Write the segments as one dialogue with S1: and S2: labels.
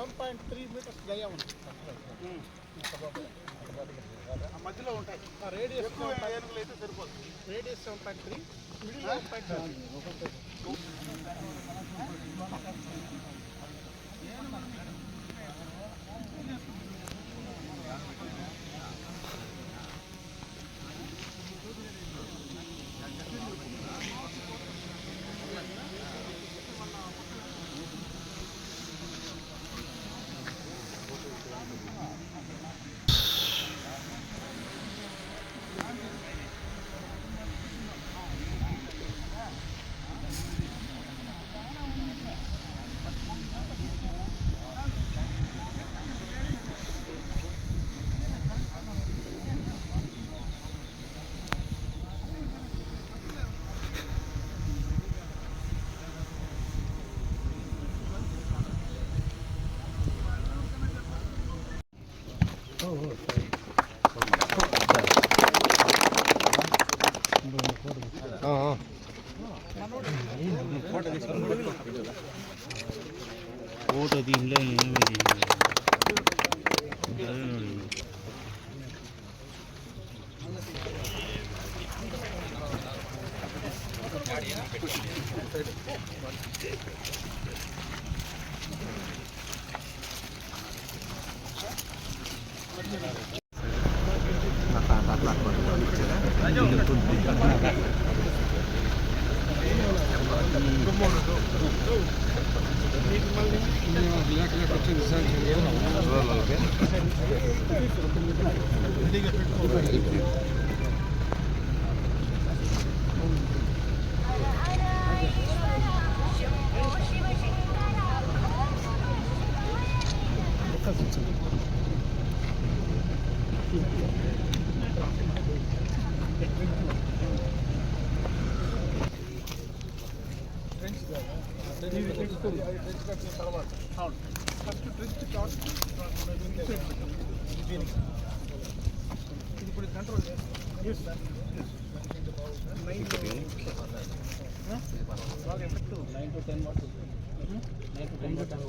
S1: Seven point three meters గయా ఉంది. ఆ మధ్యలో ఉంటాయి. రేడియస్ అయితే సరిపోతుంది
S2: radius seven
S1: point three middle seven point photo Take it.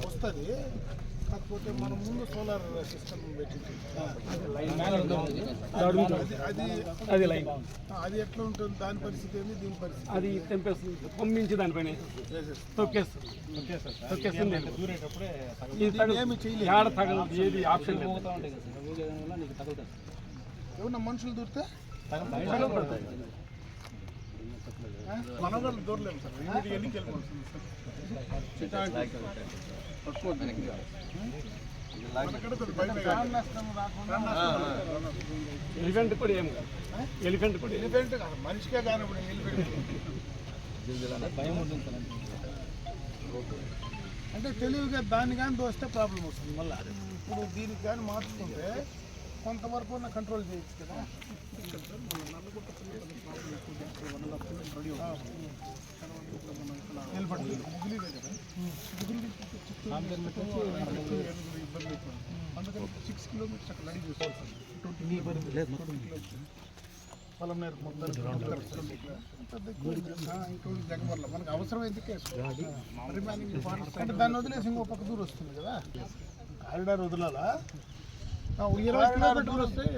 S1: వస్తుంది కాకపోతే మనం ముందు సోలార్ సిస్టమ్ పెట్టింది అది
S3: అది లైన్
S1: అది ఎట్లా ఉంటుంది దాని పరిస్థితి ఏంది దీని పరిస్థితి
S3: అది తెంపేస్తుంది పంపించి దానిపైన తొక్కేస్తుంది తొక్కేస్తుంది ఏది ఆప్షన్
S1: ఏమన్నా మనుషులు దూరితే
S3: తగలబడతాయి.
S1: దూరలేము సార్ ఇమీడియట్ ఎన్నికి వెళ్ళిపోతుంది సార్
S3: ఎలిఫెంట్ కూడా ఏం కాదు ఎలిఫెంట్ కూడా
S1: ఎలిఫెంట్ కాదు మనిషికే కానీ ఇప్పుడు ఎలిఫెంట్ అంటే తెలివిగా దాన్ని కానీ దోస్తే ప్రాబ్లం వస్తుంది మళ్ళీ ఇప్పుడు దీనికి కానీ మార్చుకుంటే కొంతవరకు ఉన్న కంట్రోల్ చేయొచ్చు కదా ఇబ్బంది అందుకని సిక్స్ కిలోమీటర్స్ అక్కడ నడి చూసుకోవాలి పొలం నేరు మొత్తం ఇంకోటి జగమర్ల మనకు అవసరమైంది కేసు అంటే దాన్ని వదిలేసి ఇంకో పక్క దూరం వస్తుంది కదా కారిడార్ వదలాలా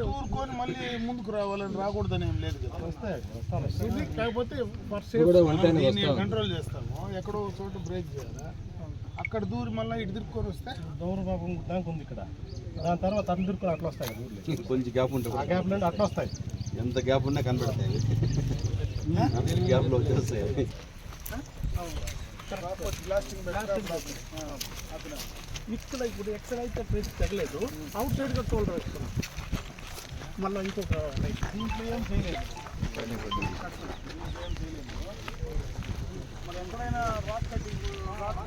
S1: ఊరుకొని మళ్ళీ ముందుకు రావాలని రాకూడదని ఏం లేదు కదా. ఇది కాకపోతే కంట్రోల్ చేస్తాము. ఎక్కడో చోట బ్రేక్ చేయాలా? అక్కడ దూరి మళ్ళీ ఇటు తిరుక్కొని వస్తే?
S3: దౌర్భాగం దానికి ఉంది ఇక్కడ. దాని తర్వాత అందరికీ అట్లా వస్తాయి.
S4: కొంచెం గ్యాప్ ఉంటే
S3: ఆ గ్యాప్ నుండి అట్లా వస్తాయి.
S4: ఎంత గ్యాప్ ఉన్నా కనబడతాయి. గ్యాప్లో వచ్చేస్తాయి.
S1: ఇక్కడ ఇప్పుడు ఎక్కడ అయితే ప్లేస్ తగ్గలేదు అవుట్ సైడ్గా టోల్ వేస్తున్నాం మళ్ళీ ఇంకొక లైట్ దీంట్లో ఏం చేయలేదు మరి ఎక్కడైనా రాక్ కటింగ్ రాక్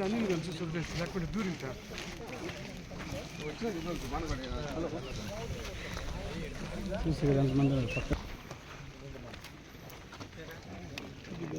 S1: రన్నింగ్ తెలుసు చూడలేదు లేకుంటే దూరింటా చూసి మంది పక్క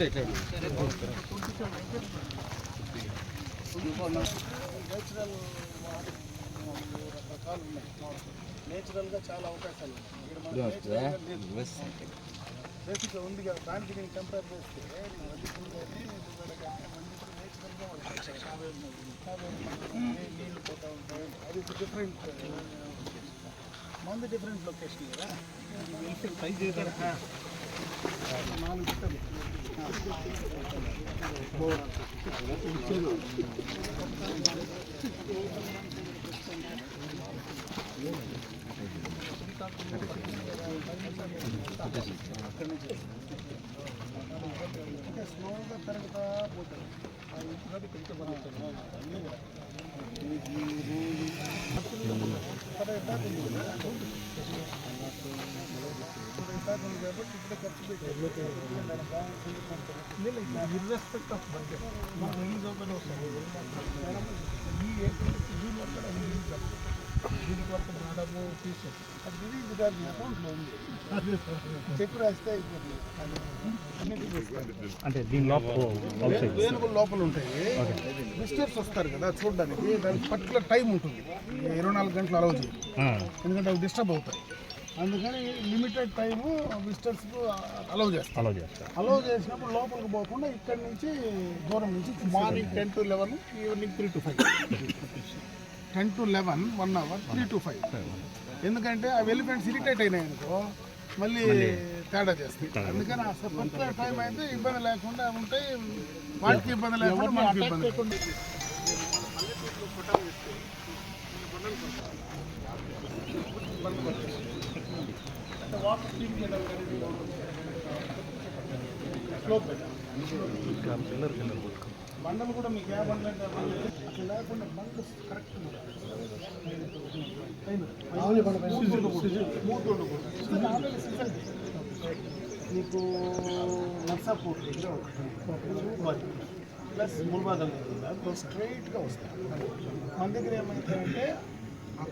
S1: లేకపోతే దూరింటారు నేచురల్ రకాలు ఉన్నాయి నేచురల్గా చాలా అవకాశాలు ఉన్నాయి ఉంది కదా. దానికి నేను కంపేర్ చేస్తే నది నేచురల్గా నీళ్ళు పోతా ఉంటాయి అది డిఫరెంట్ మంది డిఫరెంట్ లొకేషన్ కదా. నాలుగు స్లోగా పెరుగుతా పోతుంది ఆ ఇంటికాడ పెరిగితే బాగుంటుంది కాబట్టి ఇప్పుడే ఖర్చు పెట్టారు ఇర్రెస్పెక్ట్ ఆఫ్ బడ్జెట్ దీనికి వరకు అది అకౌంట్లో ఉంది చెక్ రాస్తే.
S3: అంటే దీని లోపల
S1: లోపల ఉంటాయి. విజిటర్స్ వస్తారు కదా చూడడానికి. దానికి పర్టికులర్ టైం ఉంటుంది. ఇరవై నాలుగు గంటలు అలౌ ఎందుకంటే అవి డిస్టర్బ్ అవుతాయి. అందుకని లిమిటెడ్ టైము విజిటర్స్కు అలౌ చేస్తాం
S3: అలౌ చేస్తారు.
S1: అలౌ చేసినప్పుడు లోపలికి పోకుండా ఇక్కడి నుంచి దూరం నుంచి morning ten to eleven evening three to five ten to eleven one hour three to five. ఎందుకంటే అవి ఎలిఫెంట్స్ ఇరిటేట్ అయినాయి అనుకో మళ్ళీ తేడా చేస్తాయి. అందుకని ఆ పర్టికులర్ టైం అయితే ఇబ్బంది లేకుండా ఉంటాయి వాటికి ఇబ్బంది లేకుండా మనకి ఇబ్బంది స్లోప్ బండలు కూడా మీకు ఏ బండ్లు అంటే ఆ అట్లా లేకుండా బండ్లు కరెక్ట్ మీకు నర్సాపూర్ ప్లస్ ముల్బాదల్ స్ట్రైట్గా వస్తాయి. మన దగ్గర ఏమైందంటే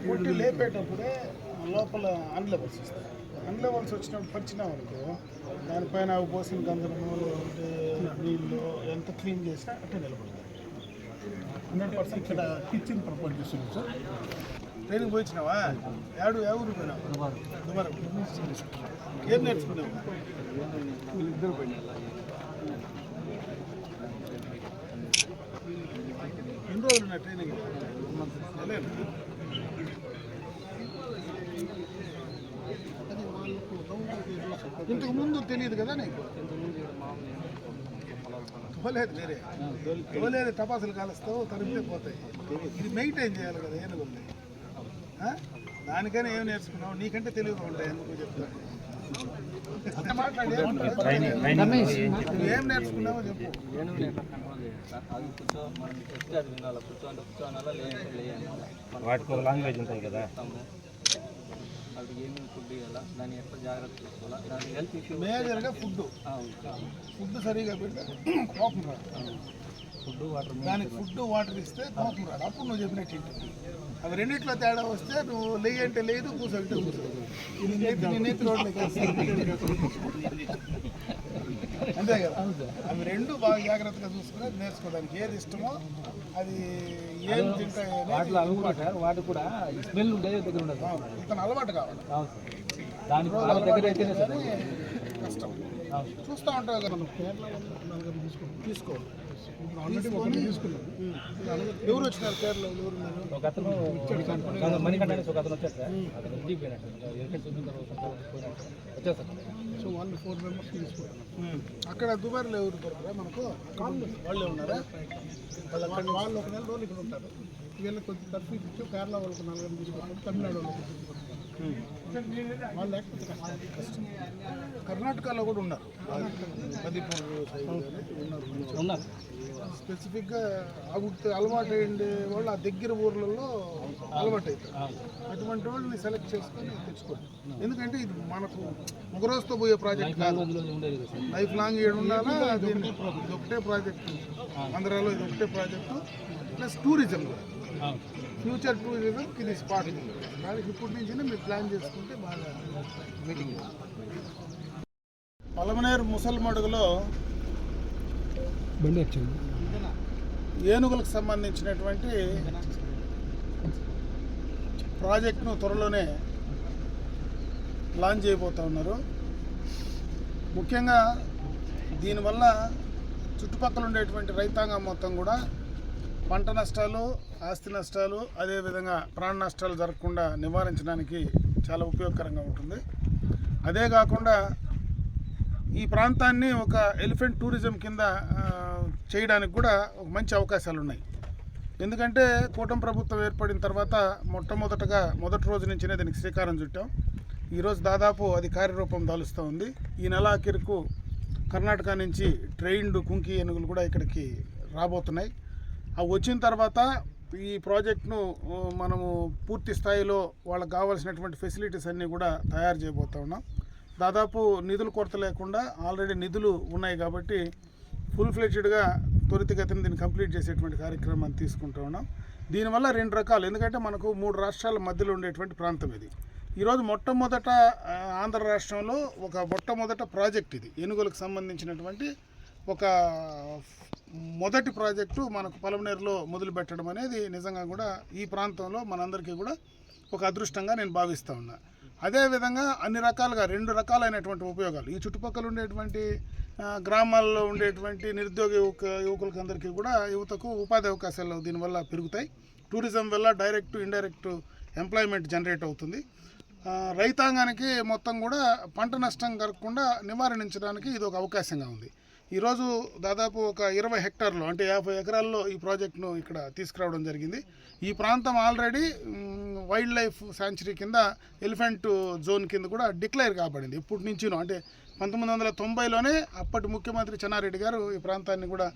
S1: కొట్టి లేపేటప్పుడే లోపల అన్లెవెల్స్ వస్తాయి. అన్లెవెల్స్ వచ్చినప్పుడు పరిచినాం అనుకో దానిపైన అవి పోసిన గంధము నీళ్ళు ఎంత క్లీన్ చేసినా అట్టే నిలబడతాయి. హండ్రెడ్ పర్సెంట్ ఇక్కడ కిచెన్ ప్రపోజ్ చేస్తున్నాం సార్. ట్రైనింగ్ పోయించినావా ఊరు పోయినావు? దుబారా ఏం నేర్చుకున్నావు? ఇద్దరు పోయినా ఎన్ని రోజులు నా ట్రైనింగ్ ఇంతకు ముందు తెలియదు కదా నీకు? తోలేదు వేరే. తోలేదు టపాసులు కాలుస్తావు తరిపితే పోతాయి. ఇది మెయింటైన్ చేయాలి కదా? ఏనుగు ఆ? దానికైనా ఏం నేర్చుకున్నావు? నీకంటే తెలివిగా ఉంటాయి ఎందుకు చెప్తాను ఏం నేర్చుకున్నావో చెప్పు
S5: అది కూర్చో మనం చెప్తే
S3: వాటికి ఒక లాంగ్వేజ్ ఉంటుంది కదా.
S5: అది ఏమేమి ఫుడ్ ఇవ్వాలా దాన్ని ఎట్లా జాగ్రత్త తీసుకోవాలా దాని హెల్త్ ఇష్యూ
S1: మేజర్గా ఫుడ్ ఫుడ్ సరిగా పెడితే కోపం రాదు.
S5: ఫుడ్ వాటర్
S1: దానికి ఫుడ్ వాటర్ ఇస్తే కోపం రాదు. అప్పుడు నువ్వు చెప్పినట్టు. అవి రెండిట్లో తేడా వస్తే నువ్వు లేయి అంటే లేదు కూర్చోబెట్టే కూర్చోదు ఇది నేతి నీ నేతి రోడ్లకి అంతే కదా? అవి రెండు బాగా జాగ్రత్తగా చూసుకుని అది నేర్చుకోవడానికి ఏది ఇష్టమో అది ఏం తింటాయి అనేది
S5: అవి కూడా సార్ వాటి కూడా స్మెల్ ఉండేది దగ్గర ఉండదు.
S1: ఇతను అలవాటు కావాలి.
S5: అవును సార్. దానికి వాళ్ళ దగ్గర అయితేనే సార్
S1: కష్టం. చూస్తూ ఉంటావు కదా. మనం కేరళ వాళ్ళు ఎవరు వచ్చినారు కేరళ ఎవరు
S3: ఒక అతను మణికంఠ అనేసి ఒక అతను వచ్చారు సార్ అతను ఇంటికి పోయినట్టు చూసిన తర్వాత వచ్చారు sir
S1: so one four members తీసుకుంటున్నారు అక్కడ దుబాయ్లో ఎవరు దొరకరా మనకు? వాళ్ళే ఉన్నారా? వాళ్ళు ఒక నెల రోజులు ఇక్కడ ఉంటారు. వీళ్ళకి కొంచెం తరఫీ ఇచ్చి కేరళ వాళ్ళకి నలుగురు తమిళనాడు వాళ్ళకి తీసుకుంటారు వాళ్ళు లేకపోతే కష్టం. కష్టం కర్ణాటకలో కూడా ఉన్నారు. పదిపూర్ సైడ్ ఉన్నారు.
S3: ఉన్నారు.
S1: స్పెసిఫిక్గా అప్పుడు అలవాటు అయ్యిండే వాళ్ళు ఆ దగ్గర ఊర్లలో అలవాటు అవుతారు. అటువంటి వాళ్ళని సెలెక్ట్ చేసుకొని తెచ్చుకోండి ఎందుకంటే ఇది మనకు ఒక రోజుతో పోయే ప్రాజెక్ట్ కాదు. లైఫ్ లాంగ్ ఏడు ఉండాలా ఇది ఒకటే ప్రాజెక్ట్. ఆంధ్రాలో ఇది ఒకటే project plus
S3: tourism.
S1: Future tourism ఇది స్పాట్. దానికి ఇప్పటి నుంచి మీరు ప్లాన్ చేసుకుంటే బాగా మీటింగ్. పలమనేరు ముసల్మడుగులో ఏనుగులకు సంబంధించినటువంటి ప్రాజెక్ట్ను త్వరలోనే లాంచ్ చేయబోతా ఉన్నారు. ముఖ్యంగా దీనివల్ల చుట్టుపక్కల ఉండేటువంటి రైతాంగం మొత్తం కూడా పంట నష్టాలు ఆస్తి నష్టాలు అదేవిధంగా ప్రాణ నష్టాలు జరగకుండా నివారించడానికి చాలా ఉపయోగకరంగా ఉంటుంది. అదే కాకుండా ఈ ప్రాంతాన్ని ఒక ఎలిఫెంట్ టూరిజం కింద చేయడానికి కూడా ఒక మంచి అవకాశాలు ఉన్నాయి. ఎందుకంటే కూటమి ప్రభుత్వం ఏర్పడిన తర్వాత మొట్టమొదటగా మొదటి రోజు నుంచినే దీనికి శ్రీకారం చుట్టాం. ఈరోజు దాదాపు అది కార్యరూపం దాలుస్తూ ఉంది. ఈ నెల ఆఖరికు కర్ణాటక నుంచి ట్రైన్డ్ కుంకి ఏనుగులు కూడా ఇక్కడికి రాబోతున్నాయి. వచ్చిన తర్వాత ఈ ప్రాజెక్ట్ను మనము పూర్తి స్థాయిలో వాళ్ళకి కావాల్సినటువంటి ఫెసిలిటీస్ అన్నీ కూడా తయారు చేయబోతా ఉన్నాం. దాదాపు నిధులు కొరత లేకుండా ఆల్రెడీ నిధులు ఉన్నాయి కాబట్టి ఫుల్ ఫ్లెడ్జ్డ్గా త్వరితగతిని దీన్ని కంప్లీట్ చేసేటువంటి కార్యక్రమాన్ని తీసుకుంటూ ఉన్నాం. దీనివల్ల రెండు రకాలు. ఎందుకంటే మనకు మూడు రాష్ట్రాల మధ్యలో ఉండేటువంటి ప్రాంతం ఇది. ఈరోజు మొట్టమొదట ఆంధ్ర రాష్ట్రంలో ఒక మొట్టమొదట ప్రాజెక్ట్ ఇది. ఏనుగులకు సంబంధించినటువంటి ఒక మొదటి ప్రాజెక్టు మనకు పలమనేరులో మొదలు పెట్టడం అనేది నిజంగా కూడా ఈ ప్రాంతంలో మనందరికీ కూడా ఒక అదృష్టంగా నేను భావిస్తూ ఉన్నా. అదేవిధంగా అన్ని రకాలుగా రెండు రకాలైనటువంటి ఉపయోగాలు. ఈ చుట్టుపక్కల ఉండేటువంటి గ్రామాల్లో ఉండేటువంటి నిరుద్యోగ యువక యువకులకి అందరికీ కూడా యువతకు ఉపాధి అవకాశాలు దీనివల్ల పెరుగుతాయి. టూరిజం వల్ల డైరెక్ట్ ఇండైరెక్ట్ ఎంప్లాయ్మెంట్ జనరేట్ అవుతుంది. రైతాంగానికి మొత్తం కూడా పంట నష్టం కలగకుండా నివారించడానికి ఇది ఒక అవకాశంగా ఉంది. ఈరోజు దాదాపు ఒక ఇరవై హెక్టార్లు అంటే యాభై ఎకరాల్లో ఈ ప్రాజెక్టును ఇక్కడ తీసుకురావడం జరిగింది. ఈ ప్రాంతం ఆల్రెడీ వైల్డ్ లైఫ్ శాంచురీ కింద ఎలిఫెంట్ జోన్ కింద కూడా డిక్లేర్ కాబడింది. ఇప్పటి నుంచినో అంటే పంతొమ్మిది వందల తొంభైలోనే అప్పటి ముఖ్యమంత్రి చెన్నారెడ్డి గారు ఈ ప్రాంతాన్ని కూడా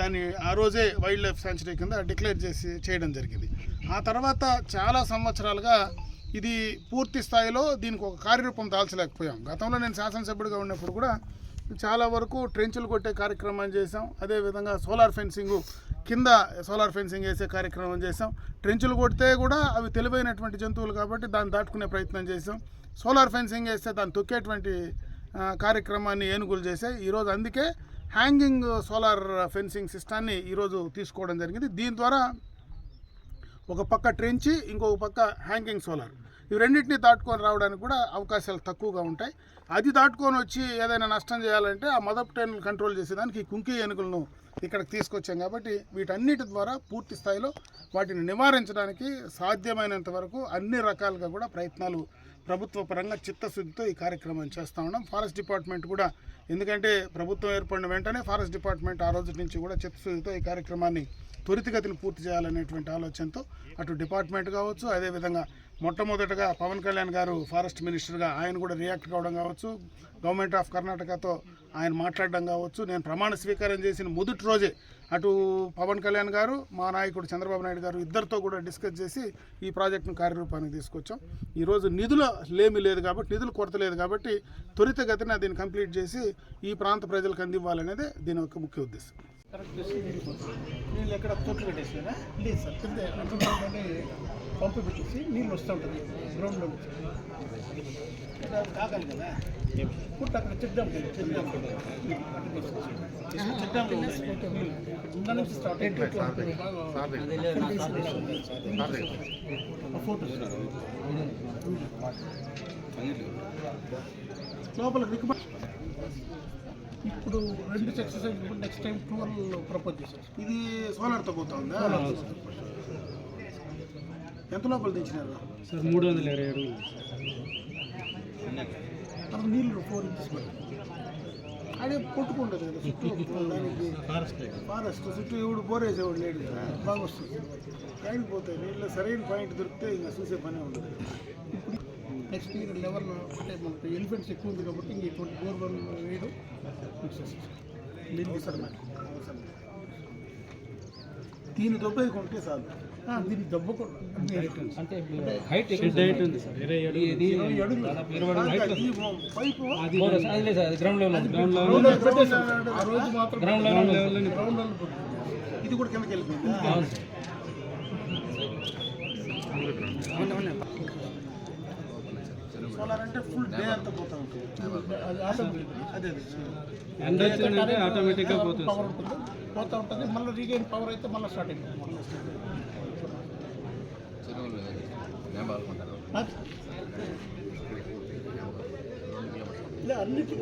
S1: దాన్ని ఆ రోజే వైల్డ్ లైఫ్ శాంచురీ కింద డిక్లేర్ చేసి చేయడం జరిగింది. ఆ తర్వాత చాలా సంవత్సరాలుగా ఇది పూర్తి స్థాయిలో దీనికి ఒక కార్యరూపం దాల్చలేకపోయాం. గతంలో నేను శాసనసభ్యుడిగా ఉన్నప్పుడు కూడా చాలా వరకు ట్రెంచులు కొట్టే కార్యక్రమం చేసాం అదేవిధంగా సోలార్ ఫెన్సింగ్ కింద సోలార్ ఫెన్సింగ్ వేసే కార్యక్రమం చేసాం ట్రెంచులు కొడితే కూడా అవి తెలివైనటువంటి జంతువులు కాబట్టి దాన్ని దాటుకునే ప్రయత్నం చేసాం సోలార్ ఫెన్సింగ్ వేస్తే దాన్ని తొక్కేటువంటి కార్యక్రమాన్ని ఏనుగులు చేసాయి ఈరోజు అందుకే హ్యాంగింగ్ సోలార్ ఫెన్సింగ్ సిస్టాన్ని ఈరోజు తీసుకోవడం జరిగింది. దీని ద్వారా ఒక పక్క ట్రెంచి ఇంకొక పక్క హ్యాంగింగ్ సోలార్. ఇవి రెండింటిని దాటుకొని రావడానికి కూడా అవకాశాలు తక్కువగా ఉంటాయి. అది దాటుకొని వచ్చి ఏదైనా నష్టం చేయాలంటే ఆ మదప్ ట్రైన్లు కంట్రోల్ చేసేదానికి ఈ కుంకి ఏనుగులను ఇక్కడికి తీసుకొచ్చాం కాబట్టి వీటన్నిటి ద్వారా పూర్తి స్థాయిలో వాటిని నివారించడానికి సాధ్యమైనంత వరకు అన్ని రకాలుగా కూడా ప్రయత్నాలు ప్రభుత్వ పరంగా చిత్తశుద్ధితో ఈ కార్యక్రమం చేస్తూ ఉన్నాం. ఫారెస్ట్ డిపార్ట్మెంట్ కూడా ఎందుకంటే ప్రభుత్వం ఏర్పడిన వెంటనే ఫారెస్ట్ డిపార్ట్మెంట్ ఆ రోజు నుంచి కూడా చిత్తశుద్ధితో ఈ కార్యక్రమాన్ని త్వరితగతిని పూర్తి చేయాలనేటువంటి ఆలోచనతో అటు డిపార్ట్మెంట్ కావచ్చు అదేవిధంగా మొట్టమొదటగా పవన్ కళ్యాణ్ గారు ఫారెస్ట్ మినిస్టర్గా ఆయన కూడా రియాక్ట్ కావడం కావచ్చు. గవర్నమెంట్ ఆఫ్ కర్ణాటకతో ఆయన మాట్లాడడం కావచ్చు నేను ప్రమాణ స్వీకారం చేసిన మొదటి రోజే అటు పవన్ కళ్యాణ్ గారు మా నాయకుడు చంద్రబాబు నాయుడు గారు ఇద్దరితో కూడా డిస్కస్ చేసి ఈ ప్రాజెక్టును కార్యరూపానికి తీసుకొచ్చాం. ఈరోజు నిధుల లేమి లేదు కాబట్టి నిధులు కొరత లేదు కాబట్టి త్వరితగతిన దీన్ని కంప్లీట్ చేసి ఈ ప్రాంత ప్రజలకు అందివ్వాలనేదే దీని యొక్క ముఖ్య ఉద్దేశం. పంపించేసి ఎక్కడ పెట్టేసినా నీళ్ళు వస్తూ ఉంటుంది గ్రౌండ్లో తాగాలి కదా. పుట్ట అక్కడ చెక్ డ్యామ్ కింద, చెక్ డ్యామ్ కింద. చెక్ డ్యామ్ ఉందా నుంచి స్టార్ట్ ఫోటో లోపల రికమెండ్
S6: ఇప్పుడు రెండు సక్సెస్ అయినప్పుడు నెక్స్ట్ టైం ట్వెల్వ్ ప్రపోజ్ చేశారు.
S1: ఇది సోలార్తో పోతా ఉందా? ఎంత లోపల తెచ్చినారు
S5: సార్ మూడు వందల ఇరవై ఏడు.
S6: తర్వాత నీళ్ళు ఫోర్ ఇంచెస్ పడుతుంది
S1: అదే కొట్టుకుంటుంది కదా చుట్టూ దానికి ఫారెస్ట్ చుట్టూ ఎవడు బోరేసేవాడు లేడు బాగా వస్తుంది ఎక్కడికి పోతాయి నీళ్ళు సరైన పాయింట్ దొరికితే ఇంకా చూసే పనే ఉండదు.
S6: నెక్స్ట్ ఇయర్ లెవెల్ అంటే మనకు ఎలిఫెంట్స్ ఎక్కువ ఉంది కాబట్టి ఇంక ఇటువంటి బోర్వెల్ వేయడం
S1: దీన్ని దొబ్బేకుంటే చాలు.
S6: ఆ, దీన్ని
S5: అంటే height ground level ground level
S6: ఆ రోజు మాత్రం
S5: గ్రౌండ్ లెవెల్
S6: గ్రౌండ్ లెవెల్ పడుతుంది
S1: ఇది కూడా కిందకి వెళ్ళిపోయిందా?
S5: అవును సార్.
S1: సోలార్ అంటే ఫుల్ డే అంతా పోతా ఉంటుంది.
S6: అది ఆటోమేటిక్.
S1: అదే అదే.
S5: ఎండ వచ్చిందంటే ఆటోమేటిక్గా పోతుంది
S6: పోతా ఉంటుంది మళ్ళీ రీగైన్ పవర్ అయితే మళ్ళీ స్టార్ట్ అయిపోతుంది అన్నిటికీ